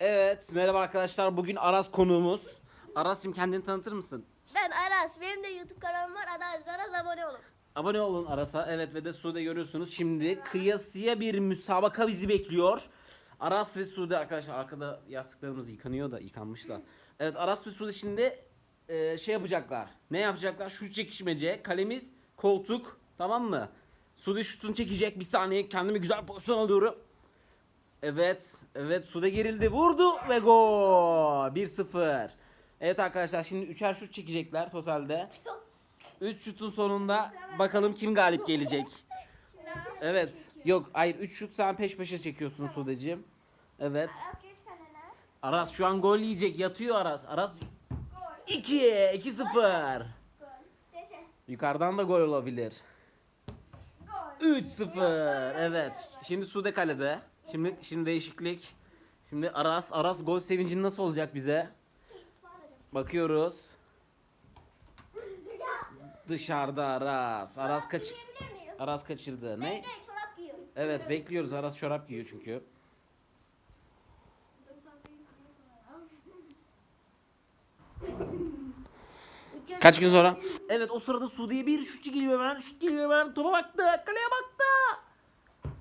Evet, merhaba arkadaşlar. Bugün Aras konuğumuz. Aras'cığım kendini tanıtır mısın? Ben Aras. Benim de YouTube kanalım var. Aras Aras abone olun. Abone olun Aras'a. Evet ve de Sude görüyorsunuz. Şimdi kıyasıya bir müsabaka bizi bekliyor. Aras ve Sude arkadaşlar arkada yastıklarımız yıkanıyor da yıkanmış da. Evet Aras ve Sude şimdi e, şey yapacaklar. Ne yapacaklar? Şut çekişmece. Kalemiz koltuk. Tamam mı? Sude şutunu çekecek. Bir saniye kendimi güzel pozisyon alıyorum. Evet. Evet Sude gerildi. Vurdu ve gol. 1-0. Evet arkadaşlar şimdi üçer şut çekecekler totalde. 3 şutun sonunda bakalım kim galip gelecek. Evet. Yok hayır 3 şut sen peş peşe çekiyorsun Sudeciğim. Evet. Aras şu an gol yiyecek. Yatıyor Aras. Aras Gol. 2 2-0. Gol. Dese. Yukarıdan da gol olabilir. Gol. 3-0. Evet. Şimdi Sude kalede. Şimdi şimdi değişiklik. Şimdi Aras Aras gol sevincini nasıl olacak bize? Bakıyoruz. Dışarıda Aras. Aras kaç? Aras kaçırdı. Ne? Çorap giyiyorum. Evet bekliyoruz. Aras çorap giyiyor çünkü. Kaç gün sonra? Evet o sırada Suudi'ye bir şut geliyor hemen. Şut geliyor hemen. Topa baktı. Kaleye baktı.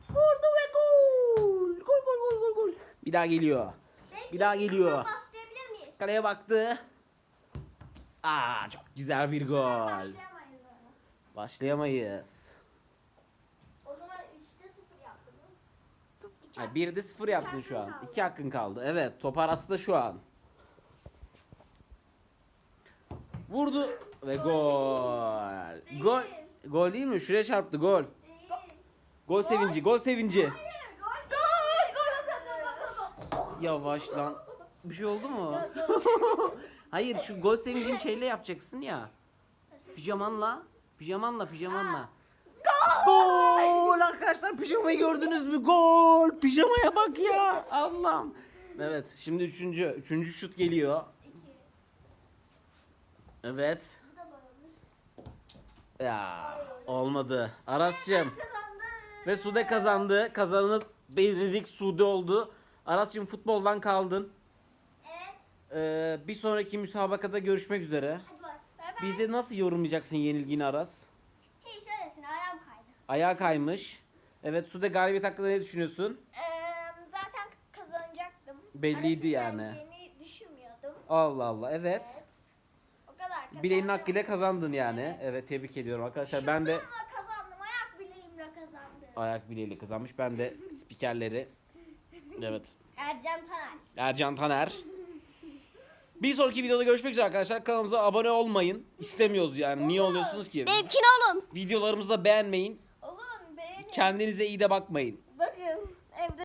Vurdu ve gol. Gol gol gol gol gol. Bir daha geliyor. Bir daha geliyor. Başlayabilir miyiz? Kaleye baktı. Aa çok güzel bir gol. Başlayamayız. Başlayamayız. O zaman 3'te 0 yaptım. İki Ha, 1'de 0 yaptın şu an. 2 hakkın kaldı. Evet top arası da şu an. Vurdu ve gol. Gol. Gol değil mi? Şuraya çarptı gol. Değil. Gol sevinci, gol sevinci. Gol. Gol. Gol. Gol. Gol. Gol. Yavaş lan. Bir şey oldu mu? Hayır şu gol sevincini şeyle yapacaksın ya. Pijamanla. Pijamanla, pijamanla. Gol arkadaşlar pijamayı gördünüz mü? Gol. Pijamaya bak ya. Allah'ım. Evet şimdi üçüncü. Üçüncü şut geliyor. Evet. Ya olmadı. Aras'cığım. Ve Sude kazandı. Kazanıp belirledik Sude oldu. Aras'cığım futboldan kaldın. Evet. Ee, bir sonraki müsabakada görüşmek üzere. Hadi. Bay bay. Bize nasıl yorumlayacaksın yenilgini Aras? Hiç öylesine ayağım kaydı. Ayağa kaymış. Evet Sude galibiyet hakkında ne düşünüyorsun? Ee, zaten kazanacaktım. Belliydi Arasını yani. yeneceğini düşünmüyordum. Allah Allah evet. O kadar kazandım. Bileğinin hakkıyla kazandın yani. Evet tebrik ediyorum arkadaşlar. Ben de Şutumla kazandım. Ayak bileğimle kazandım. ayak bileğiyle kazanmış. Ben de spikerleri. Evet. Ercan Taner. Ercan Taner. Bir sonraki videoda görüşmek üzere arkadaşlar. Kanalımıza abone olmayın. İstemiyoruz yani. Niye oluyorsunuz ki? Benimkini olun. Videolarımızı da beğenmeyin. Olun beğenin. Kendinize iyi de bakmayın.